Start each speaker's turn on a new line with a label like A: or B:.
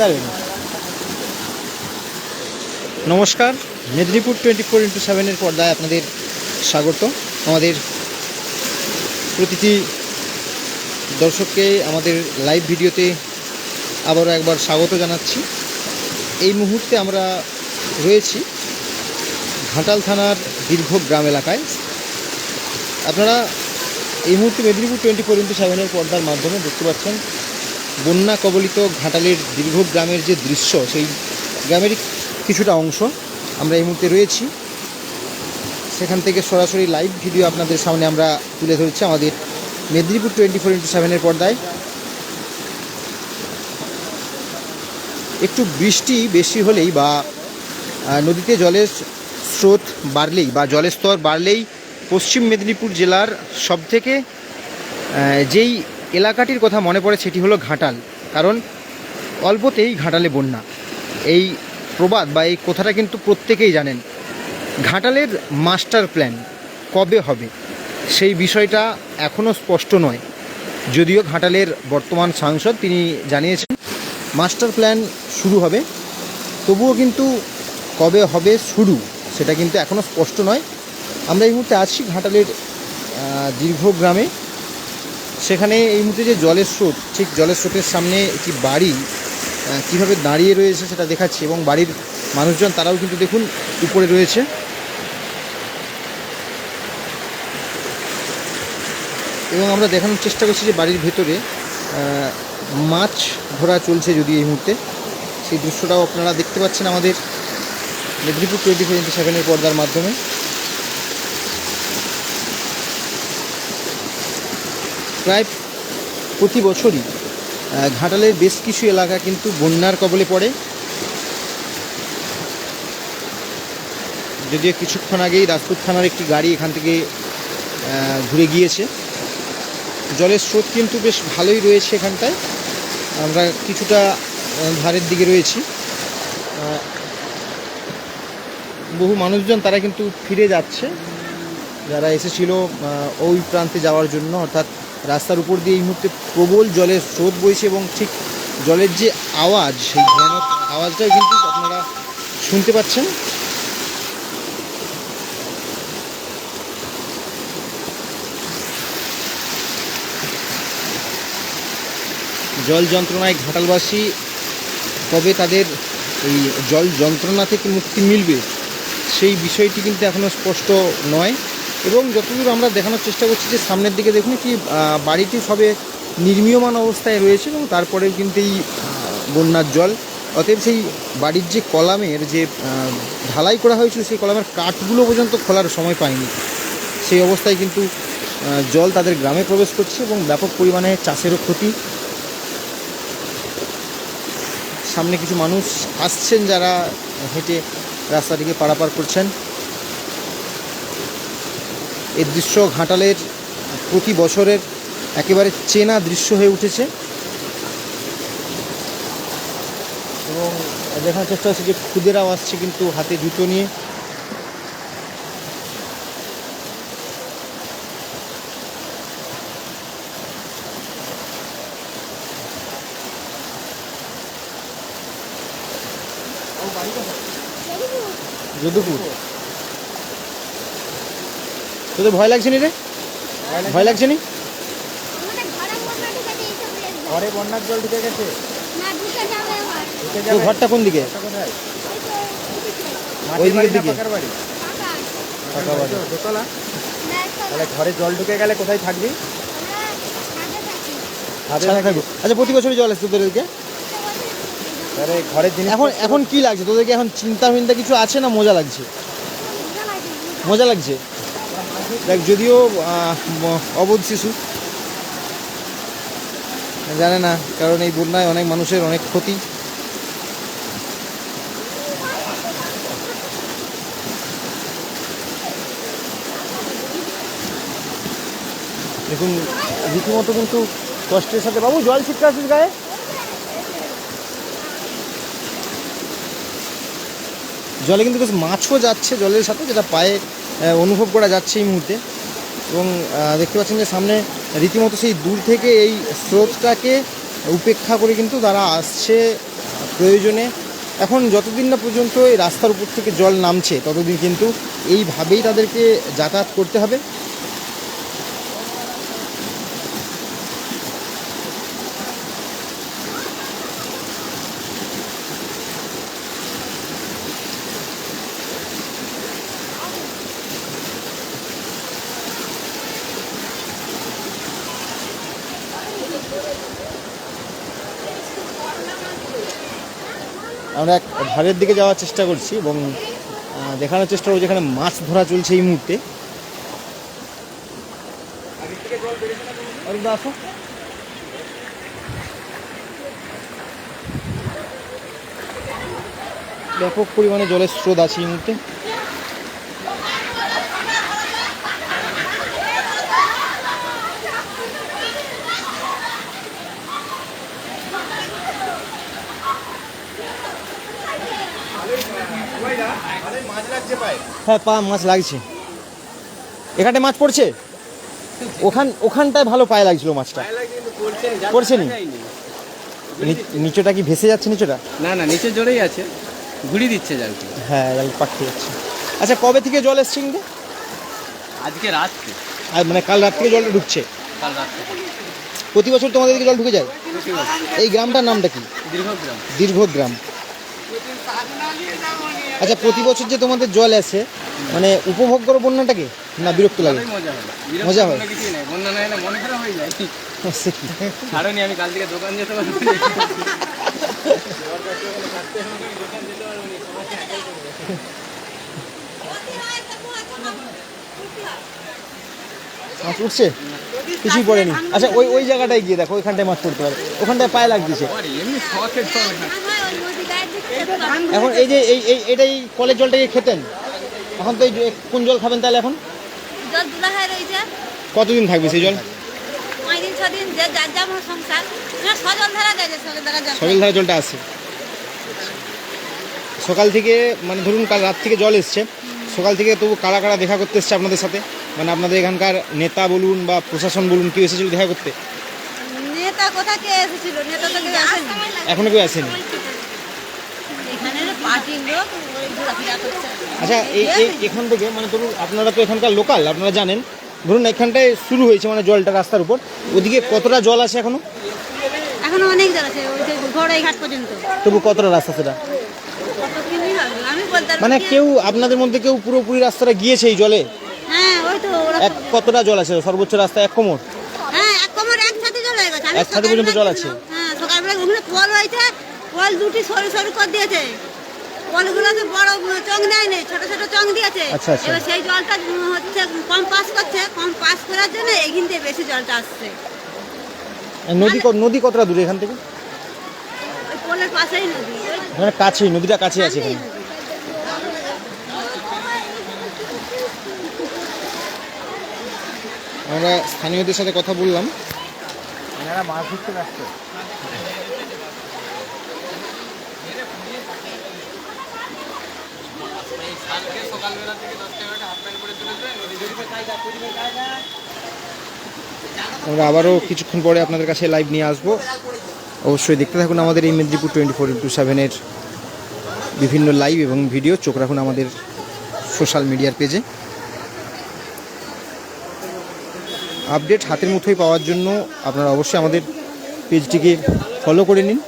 A: পারবে নমস্কার, Medinipur twenty four into সেভেনের পর্দায় আপনাদের স্বাগত আমাদের প্রতিটি দর্শককে আমাদের লাইভ ভিডিওতে আবারও একবার স্বাগত জানাচ্ছি। এই মুহূর্তে আমরা রয়েছি ঘাটাল থানার দীর্ঘ গ্রাম এলাকায়। আপনারা এই মুহূর্তে মেদিনীপুর টোয়েন্টি ফোর ইন্টু সেভেনের পর্দার মাধ্যমে দেখতে পাচ্ছেন বন্যা কবলিত ঘাটালের দীর্ঘ গ্রামের যে দৃশ্য, সেই গ্রামেরই কিছুটা অংশ আমরা এই মুহূর্তে রয়েছি। সেখান থেকে সরাসরি লাইভ ভিডিও আপনাদের সামনে আমরা তুলে ধরছি আমাদের মেদিনীপুর টোয়েন্টি ফোর ইন্টু সেভেনের পর্দায়। একটু বৃষ্টি বেশি হলেই বা নদীতে জলের স্রোত বাড়লেই বা জলের স্তর বাড়লেই পশ্চিম মেদিনীপুর জেলার সবথেকে যেই এলাকাটির কথা মনে পড়ে সেটি হলো ঘাটাল, কারণ অল্পতেই ঘাটালে বন্যা। এই প্রবাদ বা এই কথাটা কিন্তু প্রত্যেকেই জানেন। ঘাটালের মাস্টার প্ল্যান কবে হবে? সেই বিষয়টা এখনও স্পষ্ট নয়। যদিও ঘাটালের বর্তমান সাংসদ তিনি জানিয়েছেন, মাস্টার প্ল্যান শুরু হবে। তবুও কিন্তু কবে হবে শুরু সেটা কিন্তু এখনও স্পষ্ট নয়। আমরা এই মুহূর্তে আছি ঘাটালের দীর্ঘ গ্রামে। সেখানে এই মুহূর্তে যে জলের স্রোত, ঠিক জলের স্রোতের সামনে একটি বাড়ি কীভাবে দাঁড়িয়ে রয়েছে সেটা দেখাচ্ছি এবং বাড়ির মানুষজন তারাও কিন্তু দেখুন উপরে রয়েছে। এবং আমরা দেখানোর চেষ্টা করছি যে বাড়ির ভেতরে মাছ ধরা চলছে যদি এই মুহূর্তে। সেই দৃশ্যটাও আপনারা দেখতে পাচ্ছেন আমাদের মেদিনীপুর টোয়েন্টি ফোর ইন্টু সেভেনের পর্দার মাধ্যমে। প্রায় প্রতি বছরই ঘাটালের বেশ কিছু এলাকা কিন্তু বন্যার কবলে পড়ে। যদিও কিছুক্ষণ আগেই রাজপুত থানার একটি গাড়ি এখান থেকে ঘুরে গিয়েছে। জলের স্রোত কিন্তু বেশ ভালোই রয়েছে এখানটায়। আমরা কিছুটা ধারের দিকে রয়েছি। বহু মানুষজন তারা কিন্তু ফিরে যাচ্ছে। যারা এসেছিল ওই প্রান্তে যাওয়ার জন্য, অর্থাৎ রাস্তার উপর দিয়ে এই মুহূর্তে প্রবল জলের স্রোত বইছে এবং ঠিক জলের যে আওয়াজ, সেই ভয়ানক আওয়াজটাই কিন্তু আপনারা শুনতে পাচ্ছেন। জল যন্ত্রণায় ঘাটালবাসী কবে তাদের এই জল যন্ত্রণা থেকে মুক্তি মিলবে, সেই বিষয়টি কিন্তু এখনও স্পষ্ট নয়। এবং যতদূর আমরা দেখানোর চেষ্টা করছি যে সামনের দিকে দেখুন কি বাড়িটি সবে নির্মীয়মান অবস্থায় রয়েছে এবং তারপরেও কিন্তু এই বন্যার জল। অতএব সেই বাড়ির যে কলামের যে ঢালাই করা হয়েছিল সেই কলামের কাঠগুলো পর্যন্ত খোলার সময় পায়নি। সেই অবস্থায় কিন্তু জল তাদের গ্রামে প্রবেশ করছে এবং ব্যাপক পরিমাণে চাষেরও ক্ষতি। সামনে কিছু মানুষ আসছেন যারা হেঁটে রাস্তাটিকে পারাপার করছেন। এই দৃশ্য ঘাটালের প্রতি বছরের একেবারে চেনা দৃশ্য হয়ে উঠেছে। এবং দেখার চেষ্টা হচ্ছে যে খুদেরাও আসছে কিন্তু হাতে জুতো নিয়ে। যদুপুর। তোদের ভয় লাগছে নি রে? ভয় লাগছে নি?
B: ঘরে
C: বন্যার জল ঢুকে গেছে?
B: না ঢুকে যাবে আমার
C: ঢুকে
A: তোর ঘরটা কোন দিকে?
C: কোথায়?
A: ওই দিকের দিকে?
C: পাকার বাড়ি।
B: পাকা
A: পাকা বাড়ি।
C: দোতলা?
B: না
C: তাহলে ঘরে জল ঢুকে গেলে কোথায় থাকবি?
A: আচ্ছা প্রতি বছরই জল আসছে তোদেরকে
C: তাহলে ঘরের জিনিস
A: এখন এখন কি লাগছে? তোদেরকে এখন চিন্তা ভিন্তা কিছু আছে না মজা লাগছে?
B: মজা লাগে
A: মজা লাগছে? দেখ, যদিও অবোধ শিশু। জানে না, কারণ এই বন্যায় অনেক মানুষের অনেক ক্ষতি। দেখুন, রীতিমতো কিন্তু কষ্টের সাথে বাবু, জল ছিটকে আসিস গায়ে? জলে কিন্তু বেশ মাছও যাচ্ছে জলের সাথে, যেটা পায়ে অনুভব করা যাচ্ছে এই মুহূর্তে। এবং দেখতে পাচ্ছেন যে সামনে রীতিমতো সেই দূর থেকে এই স্রোতটাকে উপেক্ষা করে কিন্তু তারা আসছে প্রয়োজনে। এখন যতদিন না পর্যন্ত এই রাস্তার উপর থেকে জল নামছে, ততদিন কিন্তু এইভাবেই তাদেরকে যাতায়াত করতে হবে। আমরা এক ধারের দিকে যাওয়ার চেষ্টা করছি এবং দেখানোর চেষ্টা করছি যেখানে মাছ ধরা চলছে এই মুহূর্তে আসো। ব্যাপক পরিমাণে জলের স্রোত আছে এই মুহূর্তে হ্যাঁ পা মাছ লাগছে। এখানে মাছ পড়ছে? ওখান ওখানটায় ভালো পায়ে লাগছিল মাছটা। পড়ছে নি নিচেটা কি ভেসে যাচ্ছে নিচেটা?
D: না না নিচে জোরেই আছে। ঘুরি দিচ্ছে জালটি
A: হ্যাঁ জাল পাঠিয়ে যাচ্ছে। আচ্ছা কবে থেকে জল এসছে কিন্তু
D: আজকে রাত
A: আর মানে কাল রাত থেকে জলটা ঢুকছে?
D: কাল রাত্রে।
A: প্রতি বছর তোমাদের জল ঢুকে যায়? এই গ্রামটার নামটা কি?
D: দীর্ঘগ্রাম।
A: দীর্ঘ গ্রাম আচ্ছা প্রতি বছর যে তোমাদের জল আসে মানে উপভোগ করো বন্যাটাকে না বিরক্ত লাগে?
D: মজা হয়।
A: মজা হয়?
D: বিরক্ত কোনো কিছুই বন্যা না এলে মন খারাপ হয়ে যায়।
A: সে
D: আমি কাল থেকে দোকান যেতে পারব
A: মাছ উঠছে? কিছুই পড়েনি। আচ্ছা ওই ওই জায়গাটায় গিয়ে দেখো ওইখানটায় মাছ পড়তে পারে। ওখানটায় পায়ে লাগতেছে এখন এই যে এই এই এটাই কলের জলটাকে খেতেন? এখন তো এই কোন জল খাবেন তাহলে এখন?
B: জল দুলা হয়ে রয়েছে।
A: কতদিন থাকবে সেই জল?
B: পাঁচ দিন ছ দিন যে যার যেমন সংসার। না সজল ধারা দেয় যে সজল ধারা জল।
A: সকাল ধারা জলটা আছে। সকাল থেকে মানে ধরুন কাল রাত থেকে জল এসছে। সকাল থেকে তবু কারা কারা দেখা করতে এসছে আপনাদের সাথে? মানে আপনাদের এখানকার নেতা বলুন বা প্রশাসন বলুন কেউ এসেছিল দেখা করতে?
B: নেতা কোথা কে এসেছিল? নেতা তো কেউ আসেনি।
A: এখনও কেউ আসেনি
B: এখানে পার্টির লোক ওই ঘোরাফেরা করছে
A: আচ্ছা এই এখান থেকে মানে ধরুন আপনারা তো এখানকার লোকাল আপনারা জানেন। ধরুন এখানটায় শুরু হয়েছে মানে জলটা রাস্তার উপর। ওদিকে কতটা জল আছে এখনও?
B: এখনও অনেক জল আছে ঘাট পর্যন্ত।
A: তবু কতটা রাস্তা সেটা? মানে কেউ আপনাদের মধ্যে কেউ পুরোপুরি রাস্তাটা গিয়েছে এই জলে?
B: হ্যাঁ ওই তো
A: এক কতটা জল আছে? সর্বোচ্চ রাস্তা এক কোমর?
B: হ্যাঁ এক কোমর একসাথে
A: পর্যন্ত জল আছে?
B: হ্যাঁ সকালবেলা ওখানে কল হয়েছে কল দুটি সরু সরু করে দিয়েছে। কলগুলো তো বড় চং নেয় নেই ছোট ছোট চং দিয়েছে।
A: আচ্ছা, আচ্ছা।
B: এবার সেই জলটা হচ্ছে কম পাস করছে কম পাস করার জন্য এখান থেকে বেশি জলটা আসছে।
A: আর নদী নদী কতটা দূরে এখান থেকে?
B: ওই পোলের পাশেই নদী।
A: মানে কাছেই নদীটা কাছে আছে এখানে। আমরা স্থানীয়দের সাথে কথা বললাম।
C: এনারা মাছ ধরতে ব্যস্ত।
D: সকালবেলা থেকে দশটা এগারোটা হাফ প্যান্ট চলে যায়
A: আমরা আবারও কিছুক্ষণ পরে আপনাদের কাছে লাইভ নিয়ে আসব। অবশ্যই দেখতে থাকুন আমাদের এই মেদিনীপুর টোয়েন্টি ফোর ইন্টু সেভেনের বিভিন্ন লাইভ এবং ভিডিও চোখ রাখুন আমাদের সোশ্যাল মিডিয়ার পেজে আপডেট হাতের মুঠোয় পাওয়ার জন্য আপনারা অবশ্যই আমাদের পেজটিকে ফলো করে নিন।